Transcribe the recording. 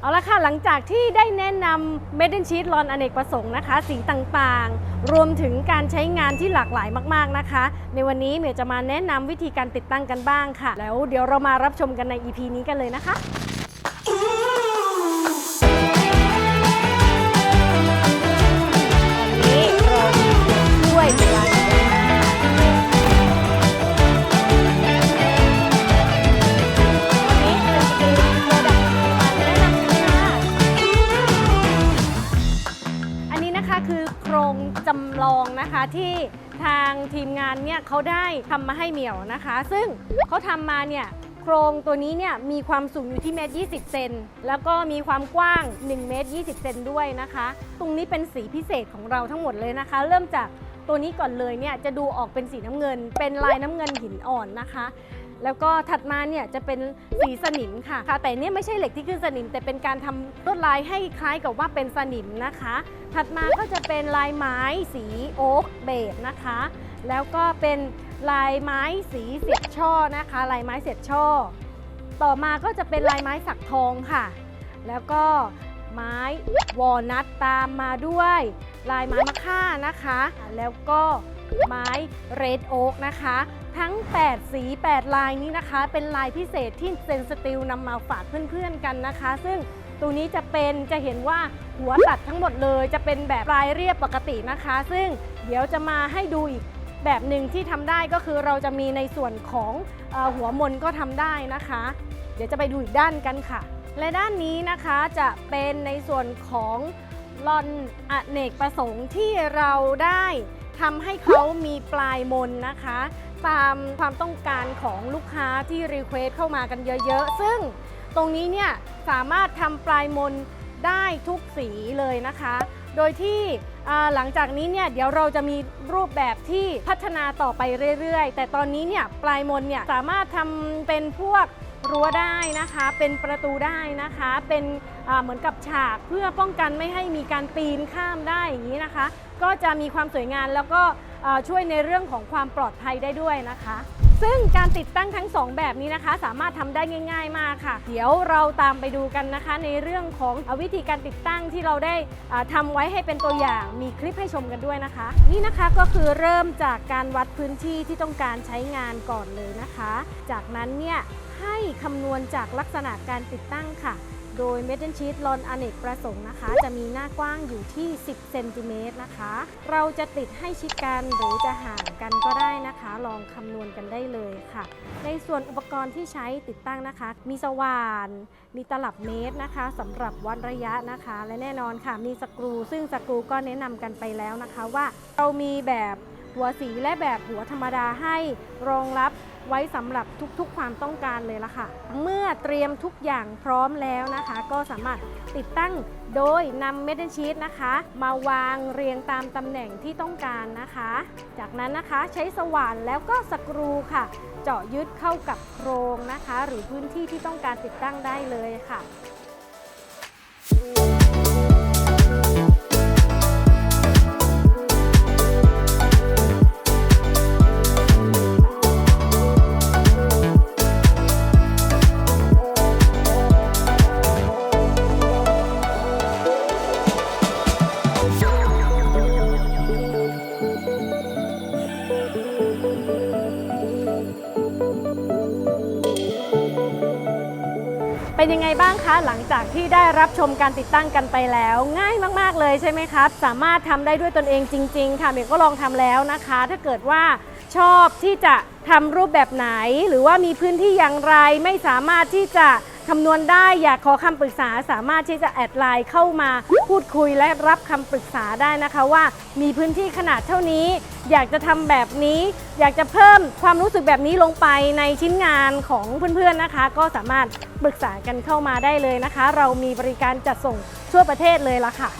เอาละค่ะ หลังจากที่ได้แนะนำเมดินชีตลอนอเนกประสงค์นะคะ สีต่างๆ รวมถึงการใช้งานที่หลากหลายมากๆนะคะ ในวันนี้เมย์จะมาแนะนำวิธีการติดตั้งกันบ้างค่ะ แล้วเดี๋ยวเรามารับชมกันใน EP นี้กันเลยนะคะ องนะคะที่ทางทีมงานเนี่ยเขาได้ทำมาให้เหมียวนะคะ ซึ่งเขาทำมาเนี่ยโครงตัวนี้เนี่ยมีความสูงอยู่ที่เมตร20 เซนแล้วก็มีความกว้าง1เมตร20 เซนด้วยนะคะ ตรงนี้เป็นสีพิเศษของเราทั้งหมดเลยนะคะ เริ่มจากตัวนี้ก่อนเลยเนี่ยจะดูออกเป็นสีน้ำเงิน เป็นลายน้ำเงินหินอ่อนนะคะ แล้วก็ถัดมาเนี่ยจะเป็นสีสนิมค่ะค่ะ แต่เนี่ยไม่ใช่เหล็กที่ขึ้นสนิม แต่เป็นการทำลวดลายให้คล้ายกับว่าเป็นสนิมนะคะ ถัดมาก็จะเป็นลายไม้สีโอ๊กเบจนะคะ แล้วก็เป็นลายไม้สีเสียดช่อนะคะ ลายไม้เสียดช่อ ต่อมาก็จะเป็นลายไม้สักทองค่ะ แล้วก็ไม้วอลนัทตามมาด้วย ลายไม้มะค่านะคะ แล้วก็ไม้เรดโอ๊กนะคะ ทั้ง 8 สี 8 ลายนี้นะคะ เป็นลายพิเศษที่เซนสติลนำมาฝากเพื่อนๆกันนะคะ ซึ่งตัวนี้จะเป็นจะเห็นว่าหัวตัดทั้งหมดเลย จะเป็นแบบลายเรียบปกตินะคะ ซึ่งเดี๋ยวจะมาให้ดูอีกแบบหนึ่งที่ทำได้ก็คือเราจะมีในส่วนของอหัวมนก็ทำได้นะคะ เดี๋ยวจะไปดูอีกด้านกันค่ะ และด้านนี้นะคะจะเป็นในส่วนของลอนอเนกประสงค์ที่เราได้ทำให้เขามีปลายมนนะคะ ตามความต้องการของลูกค้าที่รีเควสเข้ามากันเยอะๆ ซึ่งตรงนี้เนี่ยสามารถทำปลายมนได้ทุกสีเลยนะคะ โดยที่หลังจากนี้เนี่ยเดี๋ยวเราจะมีรูปแบบที่พัฒนาต่อไปเรื่อยๆ แต่ตอนนี้เนี่ยปลายมนเนี่ยสามารถทำเป็นพวกรั้วได้นะคะ เป็นประตูได้นะคะ เป็นเหมือนกับฉากเพื่อป้องกันไม่ให้มีการปีนข้ามได้อย่างนี้นะคะ ก็จะมีความสวยงามแล้วก็ ช่วยในเรื่องของความปลอดภัยได้ด้วยนะคะ ซึ่งการติดตั้งทั้ง 2 แบบนี้นะคะ สามารถทำได้ง่าย ๆ มากค่ะ เดี๋ยวเราตามไปดูกันนะคะ ในเรื่องของวิธีการติดตั้งที่เราได้อ่าทำไว้ให้เป็นตัวอย่างมีคลิปให้ชมกันด้วยนะคะ นี่นะคะก็คือเริ่มจากการวัดพื้นที่ที่ต้องการใช้งานก่อนเลยนะคะ จากนั้นเนี่ยให้คำนวณจากลักษณะการติดตั้งค่ะ โดยเมทัลชีตลอนอเนกประสงค์นะคะ จะมีหน้ากว้างอยู่ที่ 10 เซนติเมตรนะคะ เราจะติดให้ชิดกันหรือจะห่างกันก็ได้นะคะ ลองคำนวณกันได้เลยค่ะ ในส่วนอุปกรณ์ที่ใช้ติดตั้งนะคะ มีสว่าน มีตลับเมตรนะคะสำหรับวัดระยะนะคะ และแน่นอนค่ะ มีสกรู ซึ่งสกรูก็แนะนำกันไปแล้วนะคะว่าเรามีแบบหัวสีและแบบหัวธรรมดาให้รองรับ ไว้สำหรับทุกๆความต้องการเลยละค่ะ เมื่อเตรียมทุกอย่างพร้อมแล้วนะคะ ก็สามารถติดตั้งโดยนำเมทัลชีตนะคะ มาวางเรียงตามตำแหน่งที่ต้องการนะคะ จากนั้นนะคะใช้สว่านแล้วก็สกรูค่ะ เจาะยึดเข้ากับโครงนะคะ หรือพื้นที่ที่ต้องการติดตั้งได้เลยค่ะ เป็นยังไงบ้างคะหลังจากที่ได้รับชมการติดตั้งกันไปแล้ว ง่ายมาก ๆ เลยใช่ไหมครับ สามารถทำได้ด้วยตนเองจริง ๆ ค่ะเมย์ก็ลองทำแล้วนะคะ ถ้าเกิดว่าชอบที่จะทำรูปแบบไหน หรือว่ามีพื้นที่อย่างไรไม่สามารถที่จะคำนวณได้อยากขอคำปรึกษาสามารถที่จะแอดไลน์เข้ามาพูดคุยและรับคำปรึกษาได้นะคะว่า มีพื้นที่ขนาดเท่านี้ อยากจะทำแบบนี้ อยากจะเพิ่มความรู้สึกแบบนี้ลงไปในชิ้นงานของเพื่อนๆนะคะ ก็สามารถ ปรึกษากันเข้ามาได้เลยนะคะ เรามีบริการจัดส่งทั่วประเทศเลยละค่ะ